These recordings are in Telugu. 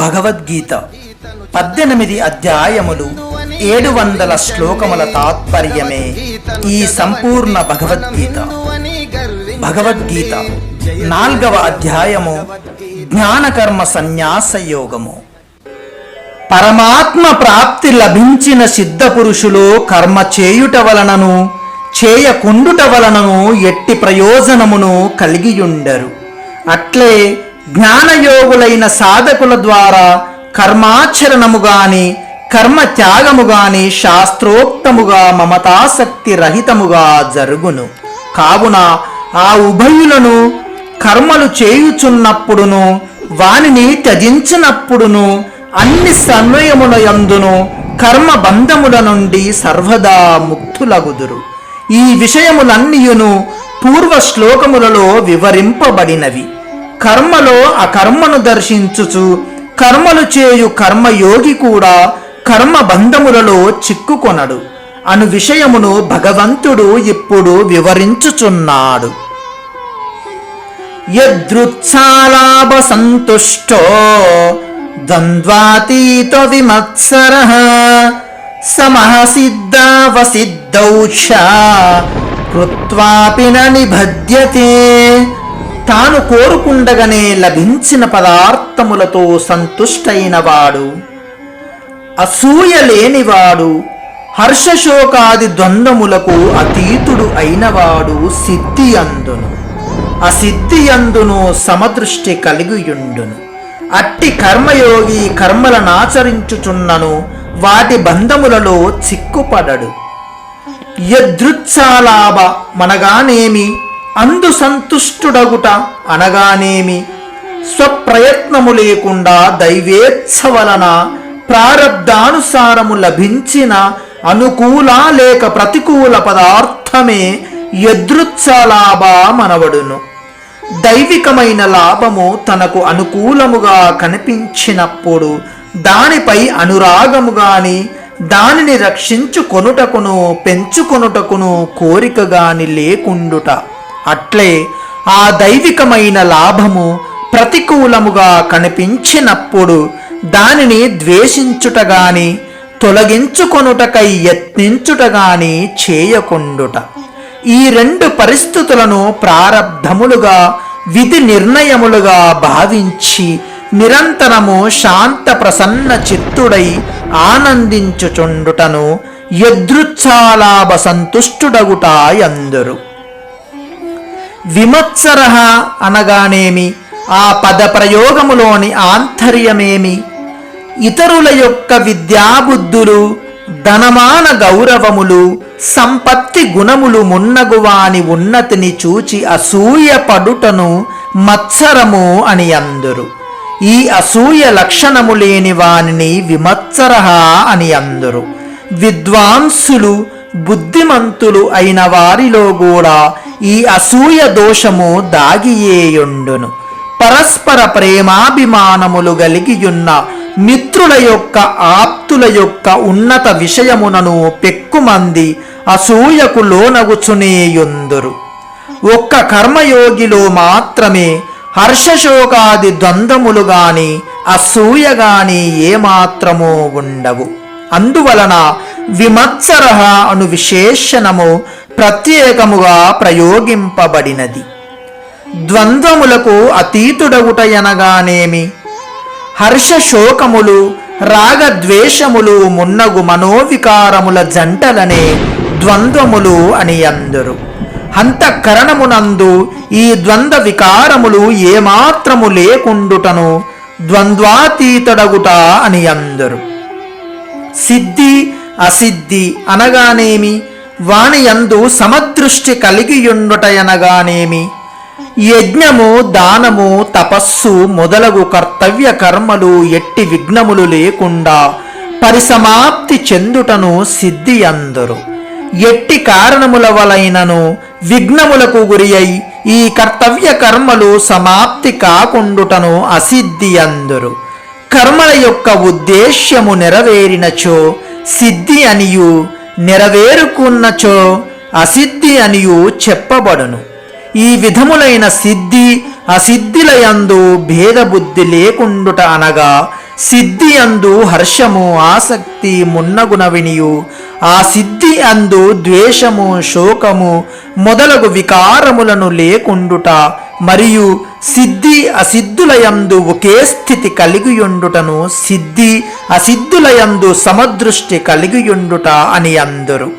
భగవద్గీత పద్దెనిమిది అధ్యాయములు ఏడు వందల శ్లోకముల తాత్పర్యమే ఈ సంపూర్ణ భగవద్గీత. భగవద్గీత నాల్గవ అధ్యాయము జ్ఞానకర్మ సన్యాస యోగము. పరమాత్మ ప్రాప్తి లభించిన సిద్ధ పురుషులు కర్మ చేయుట వలనను చేయకుండుట వలనను ఎట్టి ప్రయోజనమును కలిగియుండరు. అట్లే జ్ఞానయోగులైన సాధకుల ద్వారా కర్మాచరణము గాని కర్మ త్యాగము గాని శాస్త్రోక్తముగా మమతాసక్తి రహితముగా జరుగును. కావున ఆ ఉభయులను కర్మలు చేయుచున్నప్పుడును వానిని త్యజించినప్పుడును అన్ని సమయముల యందును కర్మ బంధముల నుండి సర్వదా ముక్తులగుదురు. ఈ విషయములన్నీయును పూర్వ శ్లోకములలో వివరింపబడినవి. కర్మలో అకర్మను దర్శించుచు కర్మలు చేయు కర్మయోగి కూడా కర్మ బంధములలో చిక్కుకొనడు. అను విషయమును భగవంతుడు ఇప్పుడు వివరించుచున్నాడు. యదృత్సాలాభ సంతుష్టో ద్వంద్వాతీత విమత్సర సమహసిద్ధావసిద్ధౌ కృత్వాపి న నిబధ్యతే తాను కోరుకుండగానే లభించిన పదార్థములతో సంతుష్టైనవాడు అసూయ లేనివాడు హర్షశోకాది ద్వంద్వములకు అతీతుడు అయినవాడు సిద్ధి అందును అసిద్ధి అందును సమదృష్టి కలిగియుండును. అట్టి కర్మయోగి కర్మలనాచరించుచున్నను వాటి బంధములలో చిక్కుపడడు. యదృచ్ఛాలాభ మనగానేమి అందు సంతుష్టుడగుట అనగానేమి? స్వప్రయత్నము లేకుండా దైవేచ్ఛ వలన ప్రారబ్ధానుసారము లభించిన అనుకూల లేక ప్రతికూల పదార్థమే యదృచ్ఛలాభ మనవడును. దైవికమైన లాభము తనకు అనుకూలముగా కనిపించినప్పుడు దానిపై అనురాగము గాని దానిని రక్షించుకొనుటకును పెంచుకొనుటకును కోరిక గాని లేకుండుట. అట్లే ఆ దైవికమైన లాభము ప్రతికూలముగా కనిపించినప్పుడు దానిని ద్వేషించుట గాని తొలగించుకొనుటకై యత్నించుట గాని చేయకుండుట. ఈ రెండు పరిస్థితులను ప్రారబ్ధములుగా విధి నిర్ణయములుగా భావించి నిరంతరము శాంత ప్రసన్న చిత్తుడై ఆనందించుచుండుటను యదృచ్ఛాలాభ సంతుష్టుడగుట అందరు విమత్సర అనగానేమి? ఆ పద ప్రయోగములోని ఆంతర్యమేమి? ఇతరుల యొక్క విద్యాబుద్ధులు ధనమాన గౌరవములు సంపత్తి గుణములు మున్నగువాని ఉన్నతిని చూచి అసూయ పడుటను మత్సరము అని అందరు. ఈ అసూయ లక్షణము లేని వానిని విమత్సర అని అందరు. విద్వాంసులు బుద్ధిమంతులు అయిన వారిలో కూడా ఈ అసూయ దోషము దాగియేయుండును. పరస్పర ప్రేమాభిమానములు కలిగియున్న మిత్రుల యొక్క ఆప్తుల యొక్క ఉన్నత విషయమునను పెక్కుమంది అసూయకు లోనగుచునేయుందురు. ఒక్క కర్మయోగిలో మాత్రమే హర్షశోకాది ద్వంద్వములు గాని అసూయ గాని ఏమాత్రమూ ఉండవు. అందువలన విమత్సరహ అను విశేషణము ప్రత్యేకముగా ప్రయోగింపబడినది. ద్వంద్వములకు అతీతుడగుటయనగానేమి? హర్షశోకములు రాగద్వేషములు మున్నగు మనోవికారముల జంటలనే ద్వంద్వములు అని అందరు. అంతఃకరణమునందు ఈ ద్వంద్వ వికారములు ఏమాత్రము లేకుండుటను ద్వంద్వాతీతడగుట అని అందరు. సిద్ధి అసిద్ధి అనగానేమి? వాణియందు సమదృష్టి కలిగియుండుటయనగానేమి? యజ్ఞము దానము తపస్సు మొదలగు కర్తవ్య కర్మలు ఎట్టి విఘ్నములు లేకుండా పరిసమాప్తి చెందుటను సిద్ధి అందరు ఎట్టి కారణముల వలైనను విఘ్నములకు గురి అయి ఈ కర్తవ్య కర్మలు సమాప్తి కాకుండుటను అసిద్ధి అందరు కర్మల యొక్క ఉద్దేశ్యము నెరవేరినచో సిద్ధి అనియు నెరవేరుకున్నచో అసిద్ధి అనియు చెప్పబడును. ఈ విధములైన సిద్ధి అసిద్ధిలయందు భేదబుద్ధి లేకుండుట అనగా సిద్ధి అందు హర్షము ఆసక్తి మున్నగున వినియు. ఆ సిద్ధి అందు ద్వేషము శోకము మొదలగు వికారములను లేకుండుట మరియు సిద్ధి అసిద్ధులయందు ఒకే స్థితి కలిగియుండుటను సిద్ధి అసిద్ధులయందు సమదృష్టి కలిగియుండుట అని అందరు.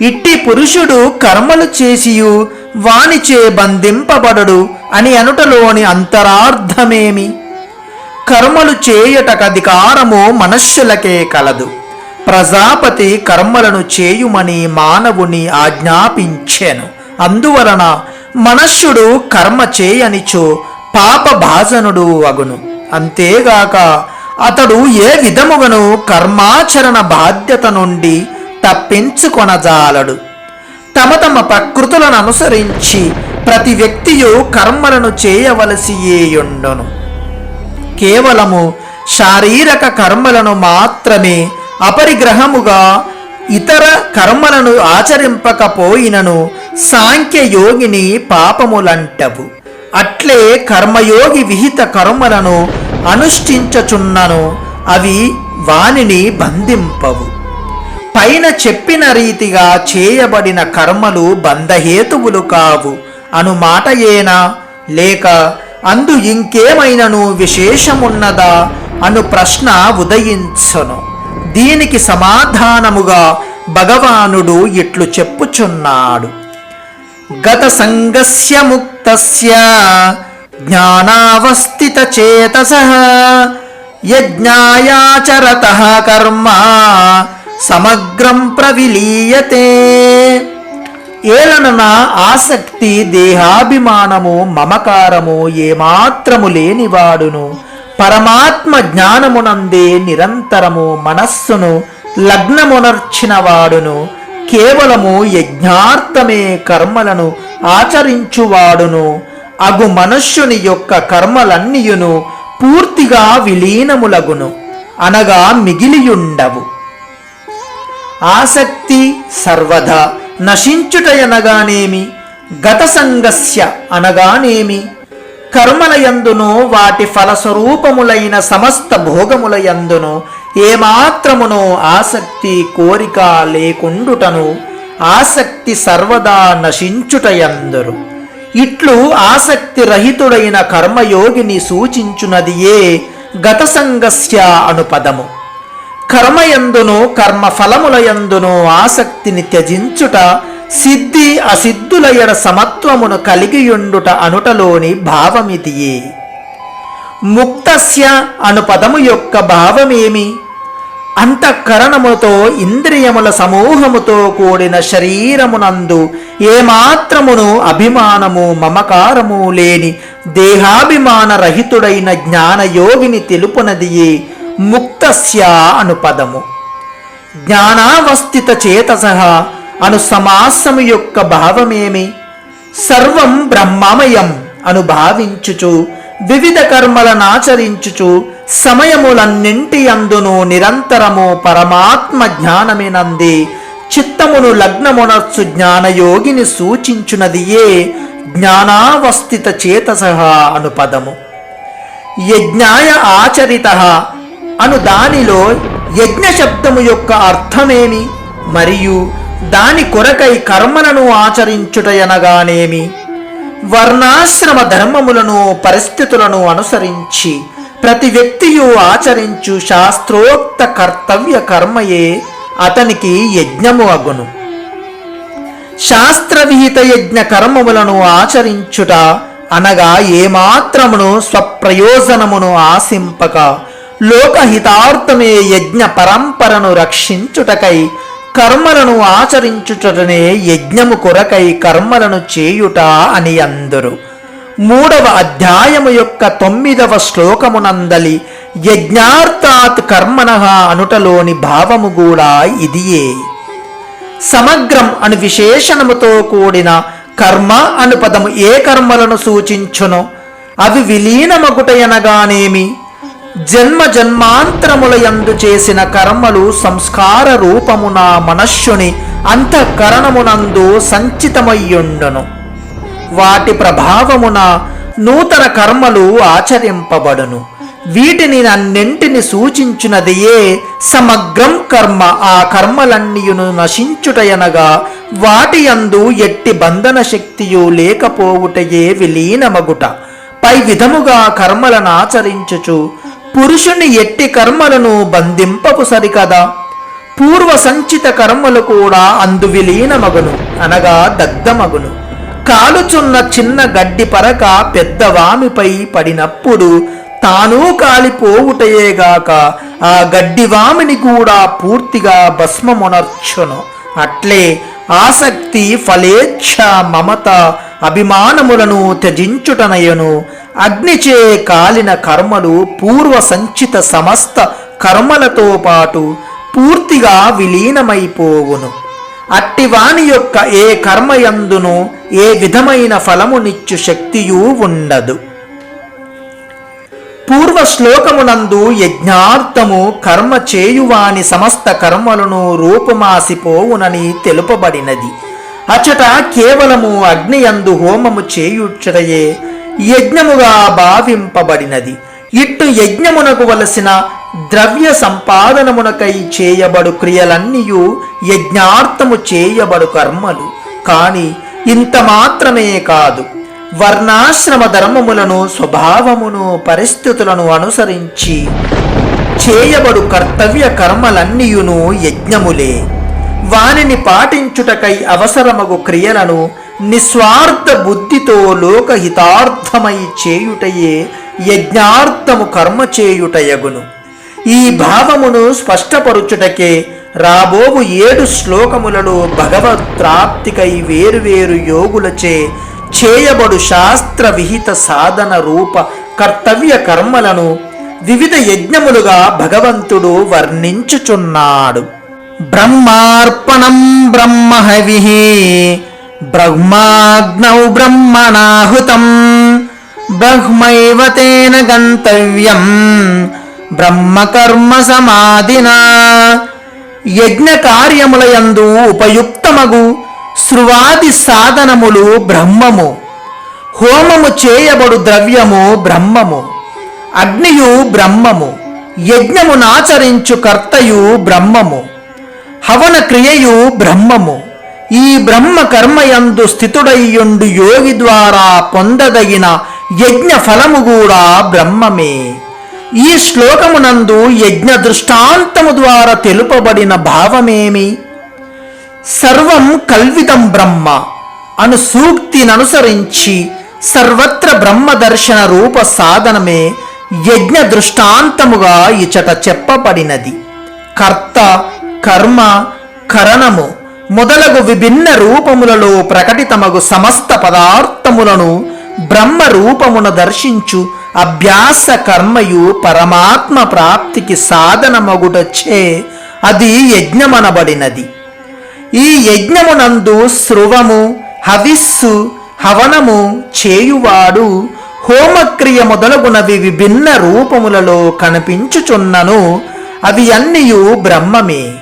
ఇట్టి పురుషుడు కర్మలు చేసియు వానిచే బంధింపబడడు అని అనుటలోని అంతరార్థమేమి? కర్మలు చేయుటకు అధికారము మనుష్యులకే కలదు. ప్రజాపతి కర్మలను చేయుమని మానవుని ఆజ్ఞాపించెను. అందువలన మనుష్యుడు కర్మ చేయనిచో పాప భాజనుడు అగును. అంతేగాక అతడు ఏ విధముగను కర్మాచరణ బాధ్యత నుండి తప్పించుకొనజాలడు. తమ తమ ప్రకృతులను అనుసరించి ప్రతి వ్యక్తియు కర్మలను చేయవలసియేయుండును కేవలము శారీరక కర్మలను మాత్రమే అపరిగ్రహముగా ఇతర కర్మలను ఆచరింపకపోయినను సాంఖ్యయోగిని పాపములంటవు. అట్లే కర్మయోగి విహిత కర్మలను అనుష్ఠించచున్నను అవి వానిని బంధింపవు. పైన చెప్పిన రీతిగా చేయబడిన కర్మలు బంధహేతువులు కావు. అను మాటయేనా లేక అందు ఇంకేమైనను విశేషమున్నదా? అను ప్రశ్న ఉదయించను. దీనికి సమాధానముగా భగవానుడు ఇట్లు చెప్పుచున్నాడు. గత సంగస్య ముక్తస్య జ్ఞానావస్థిత చేతస యజ్ఞాయాచరత కర్మ సమగ్రం ప్రవిలీయతే ఏలనన ఆసక్తి దేహాభిమానము మమకారము ఏమాత్రము లేనివాడును. పరమాత్మ జ్ఞానమునందే నిరంతరము మనస్సును లగ్నమునర్చిన వాడును కేవలము యజ్ఞార్థమే కర్మలను ఆచరించువాడును. అగు మనుష్యుని యొక్క కర్మలన్నీయును పూర్తిగా విలీనములగును. అనగా మిగిలియుండవు. ఆసక్తి సర్వదా నశించుటయనగానేమి? గత సంగస్య అనగానేమి? కర్మలయందును వాటి ఫలస్వరూపములైన సమస్త భోగములయందును ఏమాత్రమును ఆసక్తి కోరిక లేకుండుటను ఆసక్తి సర్వదా నశించుటయందురు. ఇట్లు ఆసక్తి రహితుడైన కర్మయోగిని సూచించునదియే గత సంగస్య అను పదము కర్మయందును కర్మఫలములయందును ఆసక్తిని త్యజించుట సిద్ధి అసిద్ధులయడ సమత్వమును కలిగియుండుట అనుటలోని భావమిదియే ముక్తస్య అను పదము యొక్క భావమేమి? అంతఃకరణముతో ఇంద్రియముల సమూహముతో కూడిన శరీరమునందు ఏమాత్రమును అభిమానము మమకారము లేని దేహాభిమాన రహితుడైన జ్ఞానయోగిని తెలుపునదియే ముక్తస్య అను పదము. జ్ఞానావస్థిత చేతస అను సమాసము యొక్క భావమేమి? సర్వం బ్రహ్మమయం అను భావించుచు వివిధ కర్మలనాచరించుచు సమయములన్నింటి అందును నిరంతరము పరమాత్మ జ్ఞానమినంది. చిత్తమును లగ్నమునర్చు జ్ఞానయోగిని సూచించునదియే జ్ఞానావస్థిత చేతస అను పదము. యజ్ఞాయ ఆచరిత అను దానిలో యజ్ఞ శబ్దము యొక్క అర్థమేమి? మరియు దాని కొరకై కర్మలను ఆచరించుటయనగానేమి? వర్ణాశ్రమ ధర్మములను పరిస్థితులను అనుసరించి ప్రతి వ్యక్తియు ఆచరించు శాస్త్రోక్త కర్తవ్య కర్మయే అతనికి యజ్ఞము అగును. శాస్త్రవిహిత యజ్ఞ కర్మములను ఆచరించుట అనగా ఏమాత్రమును స్వప్రయోజనమును ఆశింపక లోకహితార్థమే యజ్ఞ పరంపరను రక్షించుటకై కర్మలను ఆచరించుటనే యజ్ఞము కొరకై కర్మలను చేయుట అని అందరు. మూడవ అధ్యాయము యొక్క తొమ్మిదవ శ్లోకమునందలి యజ్ఞార్థాత్ కర్మణ అనుటలోని భావము కూడా ఇదియే. సమగ్రం అను విశేషణముతో కూడిన కర్మ అను పదము ఏ కర్మలను సూచించును? అవి విలీనమగుటయనగానేమి? జన్మ జన్మాంతరముల యందు చేసిన కర్మలు సంస్కార రూపమున మనస్సుని అంతఃకరణమునందు సంచితమయ్యుండును. వాటి ప్రభావమున నూతన కర్మలు ఆచరింపబడును. వీటిని అన్నింటిని సూచించినదియే సమగ్రం కర్మ ఆ కర్మలన్నీయును నశించుటయనగా వాటి యందు ఎట్టి బంధన శక్తియు లేకపోవుటయే విలీనమగుట. పై విధముగా కర్మలను ఆచరించుచు పురుషుని ఎట్టి కర్మలను బంధింపకు సరికదా. పూర్వ సంచిత కర్మలు కూడా అందు విలీనమగును అనగా దగ్ధమగును కాలుచున్న చిన్న గడ్డి పరక పెద్దవామిపై పడినప్పుడు తాను కాలిపోవుటయేగాక ఆ గడ్డివామిని కూడా పూర్తిగా భస్మమునర్చును. అట్లే ఆసక్తి ఫలేచ్ఛ మమత అభిమానములను త్యజించుటనయను. అగ్నిచే కాలిన కర్మలు పూర్వ సంచిత సమస్త కర్మలతో పాటు పూర్తిగా విలీనమైపోవును అట్టివాని యొక్క ఏ కర్మయందును ఏ విధమైన ఫలమునిచ్చు శక్తియూ ఉండదు. పూర్వ శ్లోకమునందు యజ్ఞార్థము కర్మ చేయువాని సమస్త కర్మలను రూపమాసిపోవునని తెలుపబడినది. అచట కేవలము అగ్నియందు హోమము చేయుచ్చటయే యజ్ఞముగా భావింపబడినది. ఇట్టు యజ్ఞమునకు వలసిన ద్రవ్య సంపాదనమునకై చేయబడు క్రియలన్నీయు యజ్ఞార్థము చేయబడు కర్మలు. కాని ఇంత మాత్రమే కాదు. వర్ణాశ్రమ ధర్మములను స్వభావమును పరిస్థితులను అనుసరించి చేయబడు కర్తవ్య కర్మలన్నీయును యజ్ఞములే. వానిని పాటించుటకై అవసరమగు క్రియలను నిస్వార్థ బుద్ధితో లోకహితార్థమై చేయుటయే యజ్ఞార్థము కర్మ చేయుటయగును. ఈ భావమును స్పష్టపరుచుటకే రాబోవు ఏడు శ్లోకములలో భగవత్ ప్రాప్తికై వేరువేరు యోగులచే చేయబడు శాస్త్ర విహిత సాధన రూప కర్తవ్య కర్మలను వివిధ యజ్ఞములుగా భగవంతుడు వర్ణించుచున్నాడు. బ్రహ్మార్పణం బ్రహ్మహవి బ్రహ్మాగ్నౌ బ్రహ్మణాహుతం బ్రహ్మైవ తేన గంతవ్యం బ్రహ్మకర్మ సమాధినా యజ్ఞ కార్యములయందు ఉపయుక్తమగు. శృవాది సాధనములు బ్రహ్మము. హోమము చేయబడు ద్రవ్యము బ్రహ్మము. అగ్నియు బ్రహ్మము. యజ్ఞమునాచరించు కర్తయు బ్రహ్మము. హవన క్రియయు బ్రహ్మము. ఈ బ్రహ్మ కర్మయందు స్థితుడయ్యుండు యోగి ద్వారా పొందదగిన యజ్ఞ ఫలము కూడా బ్రహ్మమే. ఈ శ్లోకమునందు యజ్ఞ దృష్టాంతము ద్వారా తెలుపబడిన భావమేమి? సర్వం కల్విదం బ్రహ్మ అను సూక్తిననుసరించి సర్వత్ర బ్రహ్మ దర్శన రూప సాధనమే యజ్ఞ దృష్టాంతముగా ఇచట చెప్పబడినది. కర్త కర్మ కరణము మొదలగు విభిన్న రూపములలో ప్రకటితమగు సమస్త పదార్థములను బ్రహ్మ రూపమున దర్శించు అభ్యాస కర్మయు పరమాత్మ ప్రాప్తికి సాధనమగుటచ్చే అది యజ్ఞమనబడినది. ఈ యజ్ఞమునందు స్రువము హవిస్సు హవనము చేయువాడు హోమక్రియ మొదలగునవి విభిన్న రూపములలో కనిపించుచున్నను అవి అన్నియు బ్రహ్మమే.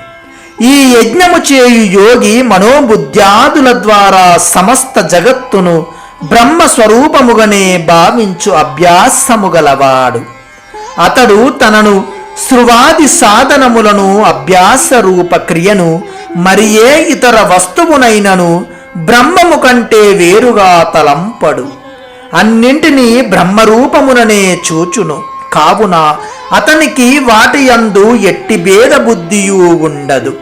ఈ యజ్ఞము చేయు యోగి మనోబుద్ధ్యాదుల ద్వారా సమస్త జగత్తును బ్రహ్మ స్వరూపముగానే భావించు అభ్యాసము గలవాడు. అతడు తనను శృవాది సాధనములను అభ్యాస రూప క్రియను మరి ఏ ఇతర వస్తువునైనను బ్రహ్మము కంటే వేరుగా తలంపడు. అన్నింటినీ బ్రహ్మరూపముననే చూచును. కావున అతనికి వాటి యందు ఎట్టి భేద బుద్ధియు ఉండదు.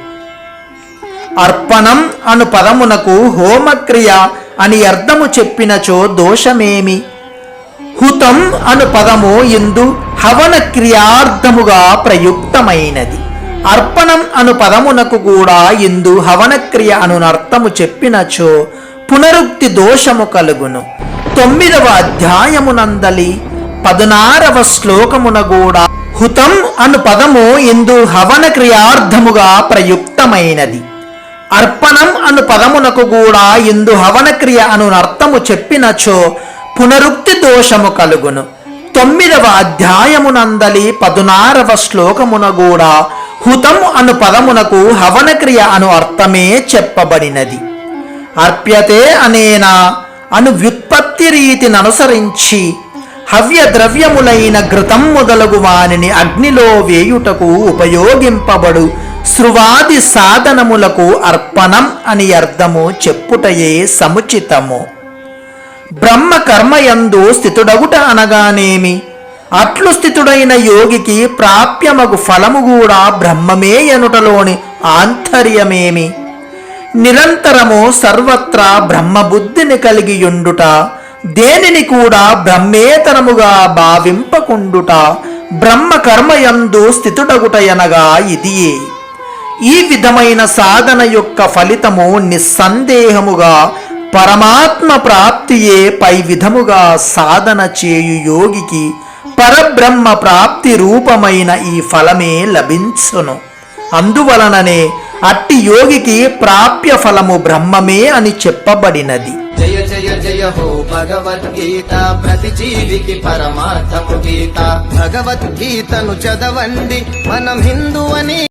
అర్పణం అను పదమునకు హోమక్రియ అని అర్థము చెప్పినచో దోషమేమి? హుతం అను పదము ఇందు హవన క్రియార్థముగా ప్రయుక్తమైనది. అర్పణం అను పదమునకు కూడా ఇందు హవనక్రియ అనునర్థము చెప్పినచో పునరుక్తి దోషము కలుగును. తొమ్మిదవ అధ్యాయమునందలి పదునారవ శ్లోకమున కూడా హుతం అను పదము ఇందు హవన క్రియార్థముగా ప్రయుక్తమైనది. అర్పణం అను పదమునకు కూడా ఇందు హవనక్రియ అను అర్థము చెప్పినచో పునరుక్తి దోషము కలుగును. తొమ్మిదవ అధ్యాయమునందలి పదునారవ శ్లోకమున కూడా హుతం అను పదమునకు హవనక్రియ అను అర్థమే చెప్పబడినది. అర్ప్యతే అనేనా అను వ్యుత్పత్తి రీతిని అనుసరించి హవ్య ద్రవ్యములైన ఘృతం మొదలగు వానిని అగ్నిలో వేయుటకు ఉపయోగింపబడు శృవాది సాధనములకు అర్పణం అని అర్థము చెప్పుటయే సముచితము. బ్రహ్మ కర్మయందు స్థితుడగుట అనగానేమి? అట్లు స్థితుడైన యోగికి ప్రాప్యమగు ఫలము కూడా బ్రహ్మమే ఎనుటలోని ఆంతర్యమేమి? నిరంతరము సర్వత్రా బ్రహ్మబుద్ధిని కలిగియుండుట దేనిని కూడా బ్రహ్మేతరముగా భావింపకుండుట బ్రహ్మ కర్మయందు స్థితుడగుటయనగా ఇదియే. ఈ విధమైన సాధన యొక్క ఫలితము నిస్సందేహముగా పరమాత్మ ప్రాప్తియే పై విధముగా సాధన చేయు యోగికి పరబ్రహ్మ ప్రాప్తి రూపమైన ఈ ఫలమే లభించును. అందువలననే అట్టి యోగికి ప్రాప్య ఫలము బ్రహ్మమే అని చెప్పబడినది. జయ జయ జయ హో భగవద్గీత. ప్రతి జీవికి పరమార్థము గీత. భగవద్గీతను చదవండి. మనం హిందువని